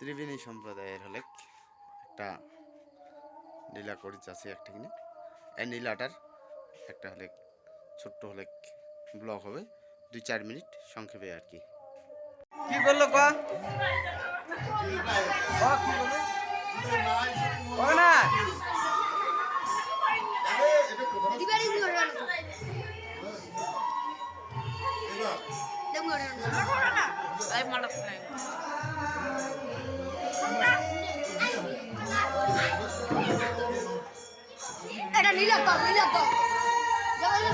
ত্রিবেণী সম্প্রদায়ের হলে একটা নীলা করিচ আছে একটা কিনে এই নীলাটার একটা হলে ছোট্ট হলে ব্লগ হবে দুই চার মিনিট সংক্ষেপে আর কি। কি বলল কা? না? Ay, malas na yun.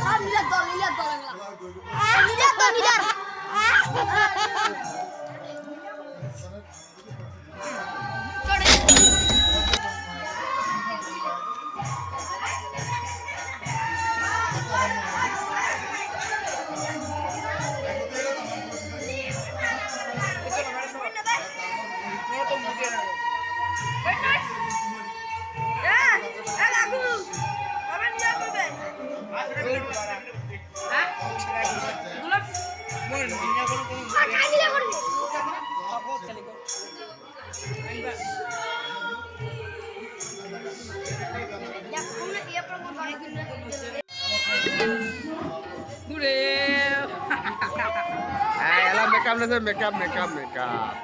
Sen Milat dal, Milat dal. Milat dal, Milat. Dure. হ্যাঁ এলা মেকআপ না মেকআপ মেকআপ মেকআপ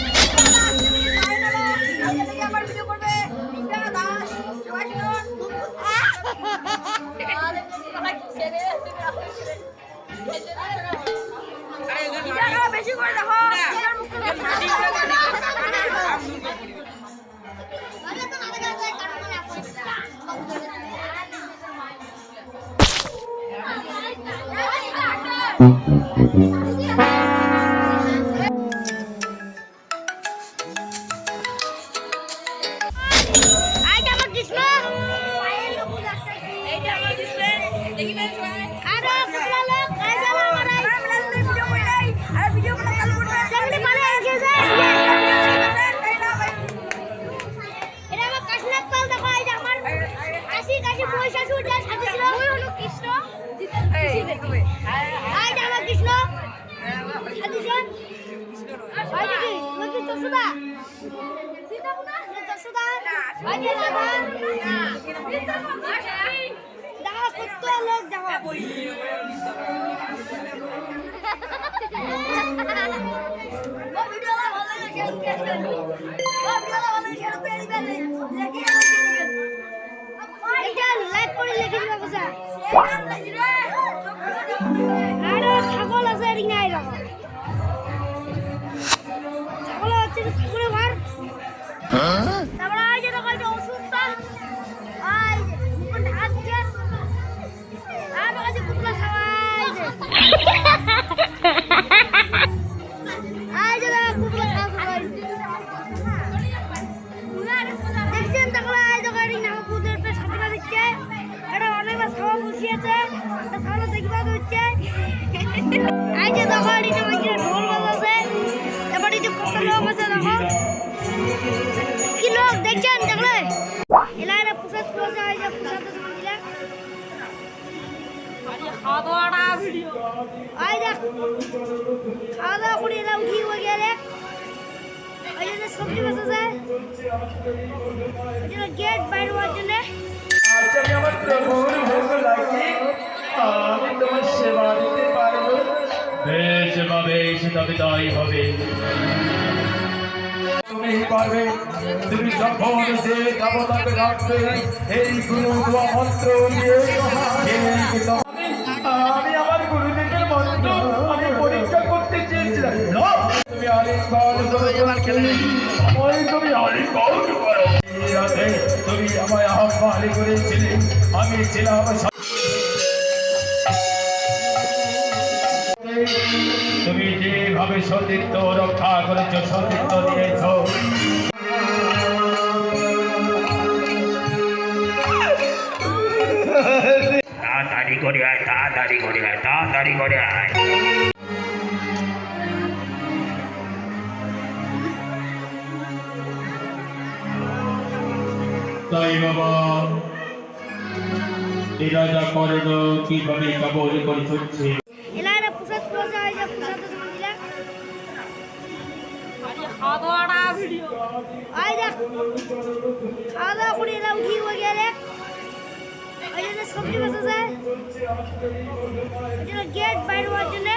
हम বেশি করে দেখো আইটা লাইক করে লিখে দিবা কথা এই নাম কি ঢোল বাজাছে তারপরে এই যে কত লোক আছে দেখো। কি লোক দেখছেন? দেখলে? এলা এরা প্রসাদ করেছে এই যে প্রসাদ সমান দিলা খাওয়া দাওয়া করে এরা উঠিয়ে হয়ে গেলে। ওই জন্য সবজি বেঁচেছে ওই জন্য গেট বাইরে হওয়ার জন্য। আচারি আমার প্রভুর ভোগ লাগে আমি তোমার সেবা দিতে পারব বেশ বা বেশ তবে তাই হবে। তুমি পারবে তুমি যখন যে দেবতাকে রাখবে এই গুরু দোয়া মন্ত্র দিয়ে আমি আমার গুরুদেবের মন্ত্র আমি পরীক্ষা করতে চেয়েছিলাম। তুমি আলিঙ্গন আমায় তুমি আলিঙ্গন করো। এই তুমি আমায় আহ্বান করেছিলে। আমি ছিলাম তুমি যেভাবে সতীত্ব রক্ষা করেছ সতীত্ব দিয়েছ? তাড়াতাড়ি করে আয় তাড়াতাড়ি করে আয় তাড়াতাড়ি করে আয়। তাই বাবা কীভাবে কবল করে হচ্ছে হাদোয়াড়া ভিডিও আই দেখ খাওয়া দাওয়া করে এলা উঠি হয়ে গেলে ওই জন্য সবজি বেঁচেছে ওই জন্য গেট বাইরে হওয়ার জন্য